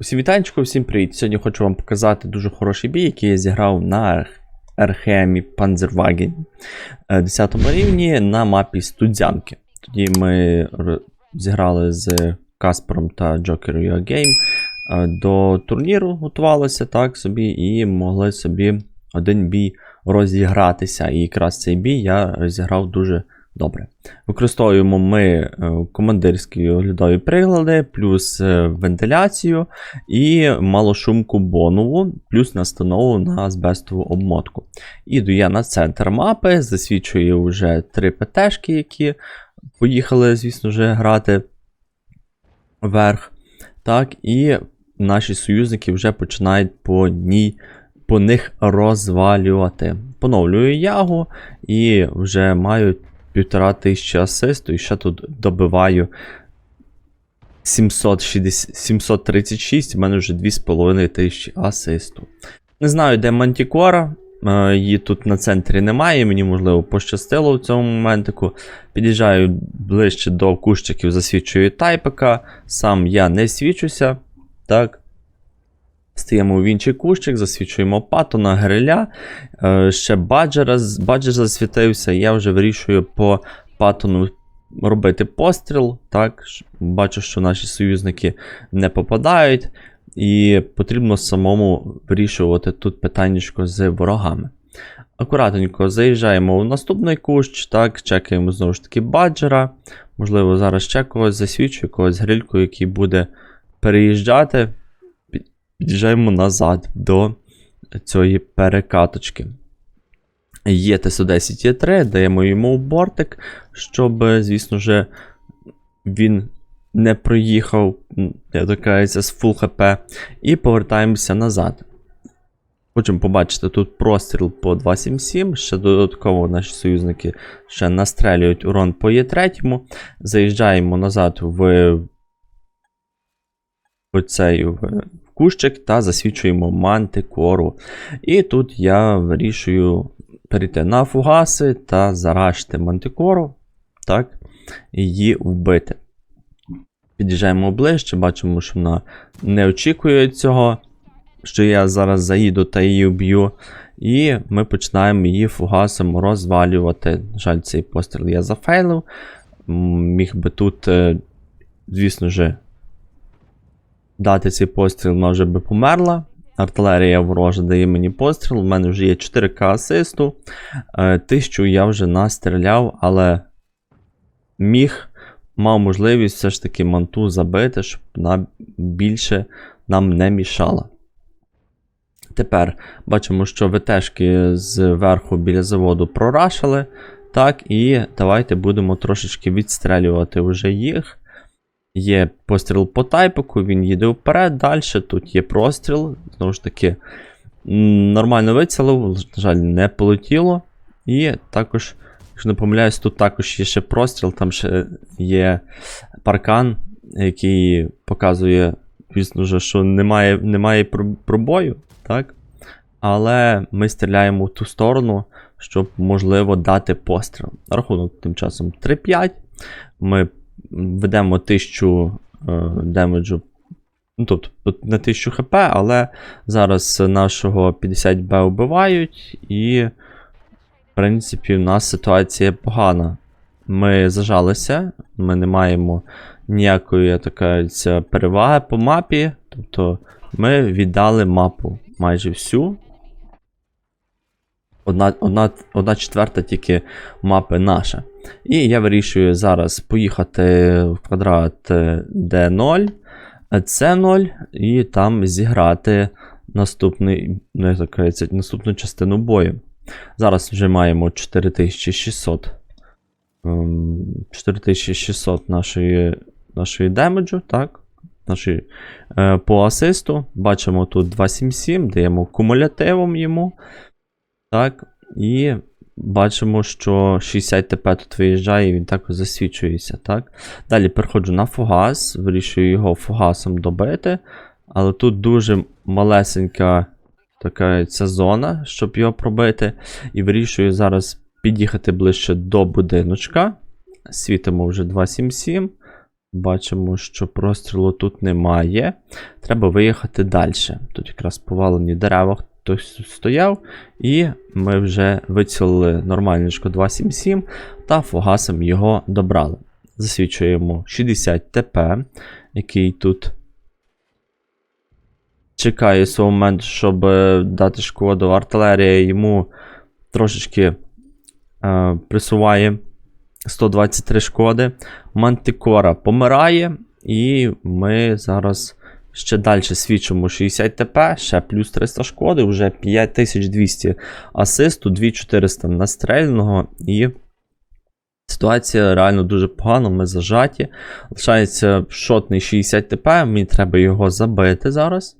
Усім вітанчику, всім привіт. Сьогодні хочу вам показати дуже хороший бій, який я зіграв на Архемі Panzerwagen 10 рівні на мапі Студзянки. Тоді ми зіграли з Каспаром та Your Game. Е, До турніру готувалися так собі і могли собі один бій розігратися. І якраз цей бій я розіграв дуже добре. Використовуємо ми е, командирські оглядові прилади, плюс е, вентиляцію і малошумку бонову, плюс настанову на азбестову обмотку. Іду я на центр мапи, засвічую вже три ПТшки, які поїхали, звісно ж, грати вверх. Так, і наші союзники вже починають по ній. По них розвалювати. Поновлюю ягу і вже маю півтора тисячі асисту, і ще тут добиваю 760, 736, у мене вже 2,5 тисячі асисту. Не знаю, де Мантікора. е, Її тут на центрі немає, мені можливо пощастило в цьому моментику. Під'їжджаю ближче до кущиків, засвічую тайпика. Сам я не свічуся. Так. Стаємо в інший кущик, засвічуємо патона, гриля. Е, ще баджера, баджер засвітився. Я вже вирішую по патону робити постріл. Так, бачу, що наші союзники не попадають. І потрібно самому вирішувати тут питаннячко з ворогами. Акуратненько заїжджаємо в наступний кущ, так, чекаємо знову ж таки баджера. Можливо, зараз ще когось засвічую, когось грильку, який буде переїжджати. Пі- Під'їжджаємо назад до цієї перекаточки. Є Т-110 Є3, даємо йому бортик, щоб, звісно ж, він не проїхав, я докається, з фул хп, і повертаємося назад. Хочемо побачити тут простріл по 277. Ще додатково наші союзники ще настрелюють урон по Є3. Заїжджаємо назад в оцей в кущик та засвічуємо мантикору. І тут я вирішую перейти на фугаси та зарашити мантикору, так, її вбити. Під'їжджаємо ближче, бачимо, що вона не очікує цього, що я зараз заїду та її вб'ю. І ми починаємо її фугасом розвалювати. На жаль, цей постріл я зафейлив. Міг би тут, е, звісно ж, дати цей постріл, вона вже би померла. Артилерія ворожа дає мені постріл. У мене вже є 4К асисту. Е, Тисячу я вже настріляв, але міг, мав можливість все ж таки манту забити, щоб вона більше нам не мішала. Тепер бачимо, що ВТшки зверху біля заводу прорашили. Так, і давайте будемо трошечки відстрелювати вже їх. Є постріл по тайпику, він їде вперед, далі. Тут є простріл. Знову ж таки, нормально вицілив, на жаль, не полетіло. І також, якщо не помиляюсь, тут також є ще простріл, там ще є паркан, який показує, звісно що немає, немає пробою, так? Але ми стріляємо в ту сторону, щоб можливо дати постріл. Рахунок тим часом 3-5. Ми ведемо 1000 е, демеджу. Ну, тобто, не 1000 хп, але зараз нашого 50Б вбивають, і, в принципі, у нас ситуація погана. Ми зажалися, ми не маємо ніякої така, переваги по мапі. Тобто ми віддали мапу майже всю. Одна, одна, одна четверта тільки мапи наша. І я вирішую зараз поїхати в квадрат е, D0, C0 і там зіграти наступний, ну, як кажеться, наступну частину бою. Зараз вже маємо 4600. ем, 4600 нашої, нашої демеджу, так? Нашої, е, по асисту. Бачимо тут 277, даємо кумулятивом йому. Так. І бачимо, що 60 ТП тут виїжджає, і він також засвічується. так? Далі переходжу на фугас, вирішую його фугасом добити. Але тут дуже малесенька така ця зона, щоб його пробити. І вирішую зараз під'їхати ближче до будиночка. Світимо вже 277. Бачимо, що прострілу тут немає. Треба виїхати далі. Тут якраз повалені дерева хтось стояв. І ми вже вицілили нормальничко 277 та фугасом його добрали. Засвічуємо 60 ТП, який тут чекає свого моменту, щоб е, дати шкоду. Артилерія йому трошечки е, присуває 123 шкоди. Мантикора помирає, і ми зараз ще далі свідчимо 60 ТП, ще плюс 300 шкоди, вже 5200 асисту, 2400 настрельного і. Ситуація реально дуже погана, ми зажаті. Лишається шотний 60 ТП, мені треба його забити зараз,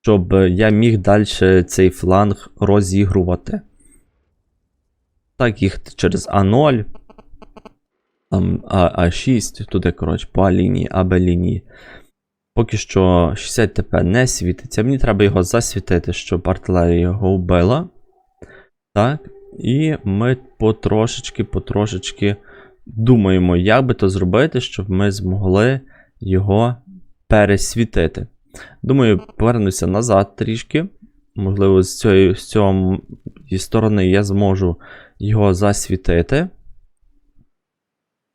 щоб я міг далі цей фланг розігрувати. Так, їх через А0, там А, А6, туди, коротше, по А лінії, АБ лінії. Поки що 60 ТП не світиться. Мені треба його засвітити, щоб артилерія його вбила. Так. І ми потрошечки, потрошечки думаємо, як би то зробити, щоб ми змогли його пересвітити. Думаю, повернуся назад трішки. Можливо, з цієї з цього сторони я зможу його засвітити.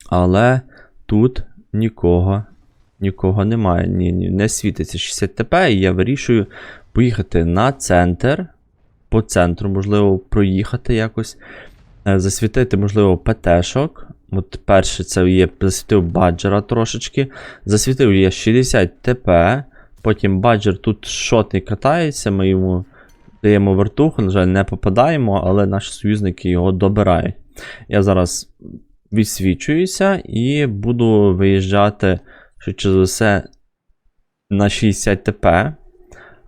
Але тут нікого нікого немає. Ні, ні, не світиться 60 ТП, і я вирішую поїхати на центр. По центру, можливо, проїхати якось. е, Засвітити, можливо, ПТ-шок. От перше це є засвітив баджера трошечки. Засвітив є 60 ТП. Потім баджер тут шотний катається, ми йому даємо вертуху, на жаль, не попадаємо, але наші союзники його добирають. Я зараз відсвічуюся і буду виїжджати, швидше за все, на 60 ТП.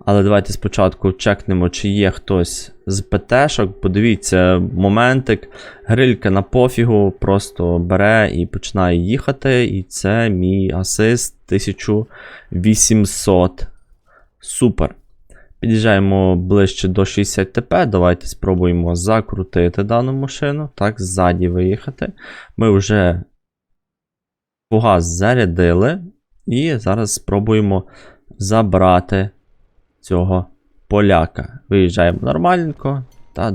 Але давайте спочатку чекнемо, чи є хтось з ПТшок. Подивіться, моментик. Грилька на пофігу просто бере і починає їхати. І це мій асист 1800. Супер. Під'їжджаємо ближче до 60 ТП. Давайте спробуємо закрутити дану машину. Так, ззаді виїхати. Ми вже фугас зарядили. І зараз спробуємо забрати цього поляка. Виїжджаємо нормальненько та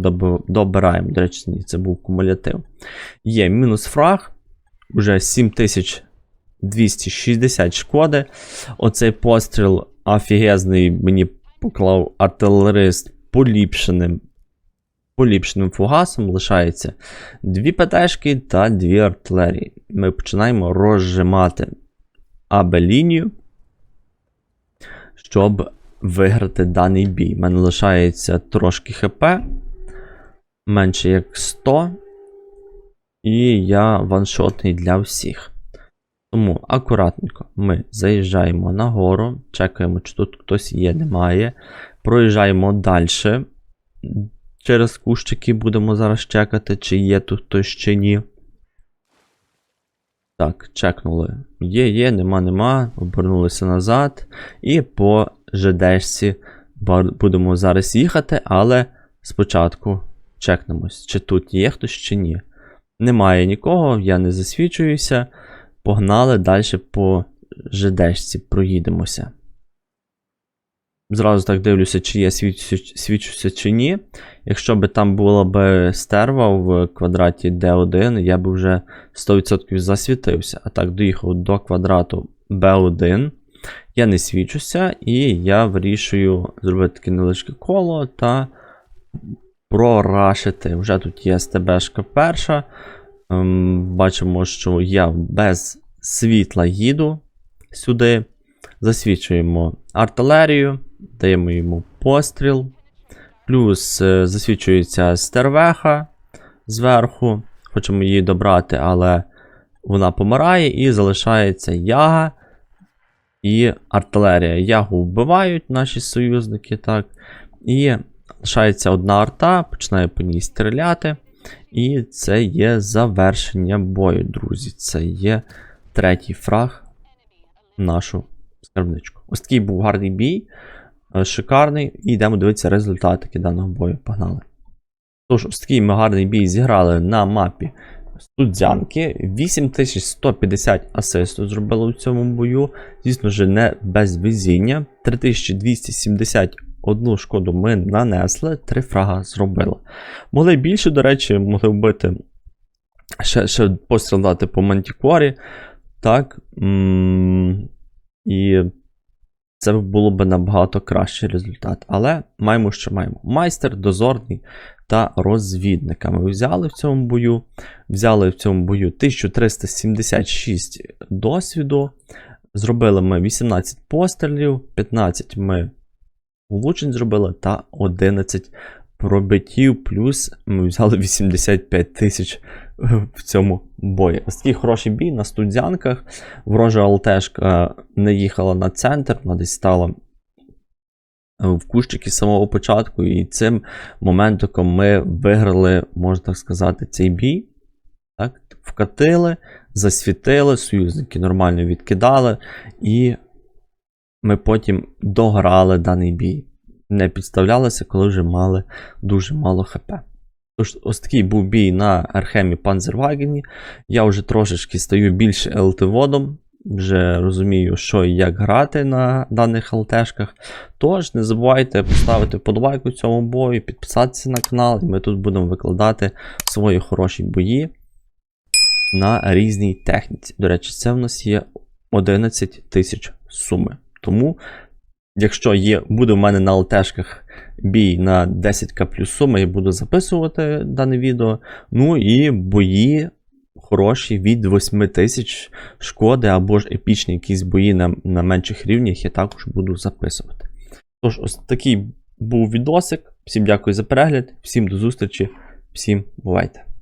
добираємо. До речі, ні, це був кумулятив. Є мінус фраг. Уже 7260 шкоди. Оцей постріл офігезний мені поклав артилерист поліпшеним. Поліпшеним фугасом лишається дві ПТшки та дві артилерії. Ми починаємо розжимати АБ-лінію, щоб виграти даний бій. У мене лишається трошки ХП, менше як 100. І я ваншотний для всіх. Тому акуратненько ми заїжджаємо нагору, чекаємо, чи тут хтось є, немає. Проїжджаємо далі. Через кущики будемо зараз чекати, чи є тут хтось чи ні. Так, чекнули. Є, є, нема, нема. Обернулися назад. І по ЖДшці будемо зараз їхати, але спочатку чекнемось, чи тут є хтось, чи ні. Немає нікого, я не засвічуюся. Погнали далі по ЖДшці, проїдемося. Зразу так дивлюся, чи я свічуся, свічуся чи ні. Якщо б там була б стерва в квадраті D1, я б вже 100% засвітився. А так, доїхав до квадрату B1. Я не свічуся, і я вирішую зробити таке невеличке коло та прорашити. Вже тут є СТБшка перша. Ем, бачимо, що я без світла їду сюди. Засвічуємо артилерію, даємо йому постріл. Плюс е, засвічується стервеха зверху. Хочемо її добрати, але вона помирає і залишається яга і артилерія. Ягу вбивають наші союзники, так. І лишається одна арта, починає по ній стріляти. І це є завершення бою, друзі. Це є третій фраг нашу скарбничку. Ось такий був гарний бій, шикарний. І йдемо дивитися результатики даного бою. Погнали. Тож, ось такий ми гарний бій зіграли на мапі Судзянки 8150 асисту зробили у цьому бою. Звісно ж, не без везіння. 3271 шкоду ми нанесли, 3 фрага зробили. Могли більше, до речі, могли вбити ще, ще постріл дати по мантікорі. Так. І це було б набагато кращий результат. Але маємо, що маємо. Майстер, дозорний та розвідника. Ми взяли в цьому бою. Взяли в цьому бою 1376 досвіду. Зробили ми 18 пострілів, 15 ми влучень зробили та 11 пробиттів, плюс ми взяли 85 тисяч в цьому бої. Ось такий хороший бій на студзянках. Ворожа ЛТшка не їхала на центр, вона десь стала в кущики з самого початку, і цим моментом ми виграли, можна так сказати, цей бій. Так? Вкатили, засвітили, союзники нормально відкидали, і ми потім дограли даний бій. Не підставлялися, коли вже мали дуже мало ХП. Тож, ось такий був бій на Архемі Панзервагені. Я вже трошечки стаю більш ЛТ-водом, вже розумію, що і як грати на даних ЛТшках. Тож не забувайте поставити подобайку цьому бою, підписатися на канал, і ми тут будемо викладати свої хороші бої на різній техніці. До речі, це в нас є 11 тисяч суми. Тому, якщо є, буде в мене на ЛТшках бій на 10к плюс суми, я буду записувати дане відео. Ну і бої хороші від 8 тисяч шкоди або ж епічні якісь бої на, на менших рівнях я також буду записувати. Тож, ось такий був відосик. Всім дякую за перегляд, всім до зустрічі, всім бувайте!